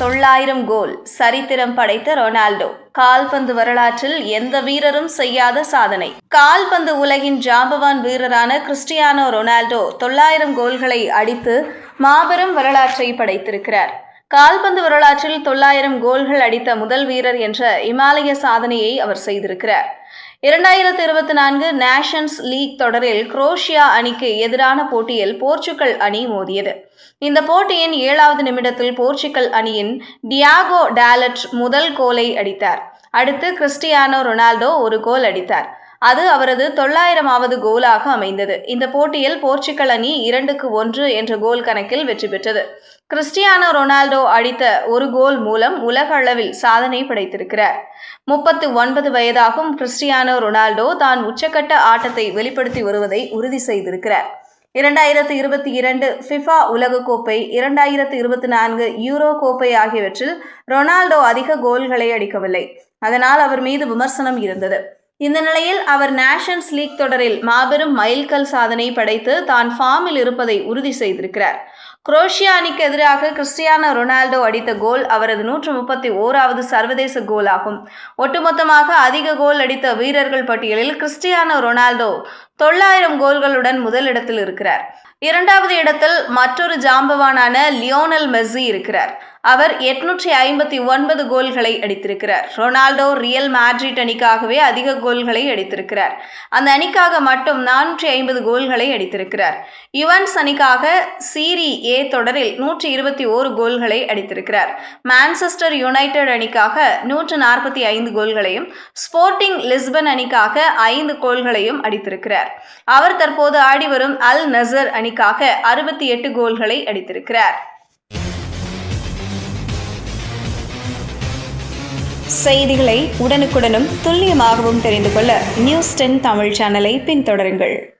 தொள்ளாயிரம் கோல் சரித்திரம் படைத்த ரொனால்டோ. கால்பந்து வரலாற்றில் எந்த வீரரும் செய்யாத சாதனை. கால்பந்து உலகின் ஜாம்பவான் வீரரான கிறிஸ்டியானோ ரொனால்டோ தொள்ளாயிரம் கோல்களை அடித்து மாபெரும் வரலாற்றை படைத்திருக்கிறார். கால்பந்து வரலாற்றில் தொள்ளாயிரம் கோல்கள் அடித்த முதல் வீரர் என்ற இமாலய சாதனையை அவர் செய்திருக்கிறார். இரண்டாயிரத்து இருபத்தி நான்கு நேஷன்ஸ் லீக் தொடரில் குரோஷியா அணிக்கு எதிரான போட்டியில் போர்ச்சுகல் அணி மோதியது. இந்த போட்டியின் ஏழாவது நிமிடத்தில் போர்ச்சுகல் அணியின் டியாகோ டாலட் முதல் கோலை அடித்தார். அடுத்து கிறிஸ்டியானோ ரொனால்டோ ஒரு கோல் அடித்தார். அது அவரது தொள்ளாயிரமாவது கோலாக அமைந்தது. இந்த போட்டியில் போர்ச்சுகல் அணி இரண்டுக்கு ஒன்று என்ற கோல் கணக்கில் வெற்றி பெற்றது. கிறிஸ்டியானோ ரொனால்டோ அடித்த ஒரு கோல் மூலம் உலக அளவில் சாதனை படைத்திருக்கிறார். முப்பத்து ஒன்பது வயதாகும் கிறிஸ்டியானோ ரொனால்டோ தான் உச்சக்கட்ட ஆட்டத்தை வெளிப்படுத்தி வருவதை உறுதி செய்திருக்கிறார். இரண்டாயிரத்து இருபத்தி இரண்டு ஃபிஃபா உலகக்கோப்பை இரண்டாயிரத்து இருபத்தி நான்கு யூரோ கோப்பை ஆகியவற்றில் ரொனால்டோ அதிக கோல்களை அடிக்கவில்லை. அதனால் அவர் மீது விமர்சனம் இருந்தது. இந்த நிலையில் அவர் நேஷன்ஸ் லீக் தொடரில் மாபெரும் மைல்கல் சாதனை படைத்து தான் ஃபார்மில் இருப்பதை உறுதி செய்திருக்கிறார். குரோஷியா அணிக்கு எதிராக கிறிஸ்டியானோ ரொனால்டோ அடித்த கோல் அவரது நூற்று முப்பத்தி ஓராவது சர்வதேச கோல் ஆகும் ஒட்டுமொத்தமாக அதிக கோல் அடித்த வீரர்கள் பட்டியலில் கிறிஸ்டியானோ ரொனால்டோ தொள்ளாயிரம் கோல்களுடன் முதலிடத்தில் இருக்கிறார். இரண்டாவது இடத்தில் மற்றொரு ஜாம்பவானான லியோனல் மெஸ்ஸி இருக்கிறார். அவர் எட்நூற்றி ஐம்பத்தி ஒன்பது கோல்களை அடித்திருக்கிறார். ரொனால்டோ ரியல் மேட்ரிட் அணிக்காகவே அதிக கோல்களை அடித்திருக்கிறார். அந்த அணிக்காக மட்டும் நானூற்றி ஐம்பது கோல்களை அடித்திருக்கிறார். யுவன்ஸ் அணிக்காக சீரி ஏ தொடரில் நூற்றி இருபத்தி ஓரு கோல்களை அடித்திருக்கிறார். மான்செஸ்டர் யுனைடெட் அணிக்காக நூற்று நாற்பத்தி ஐந்து கோல்களையும் ஸ்போர்ட்டிங் லிஸ்பன் அணிக்காக ஐந்து கோல்களையும் அடித்திருக்கிறார். அவர் தற்போது ஆடி வரும் அல் நசர் அணிக்காக அறுபத்தி எட்டு கோல்களை அடித்திருக்கிறார். செய்திகளை உடனுக்குடனும் துல்லியமாகவும் தெரிந்து கொள்ள நியூஸ் டென் தமிழ் சேனலை பின்தொடருங்கள்.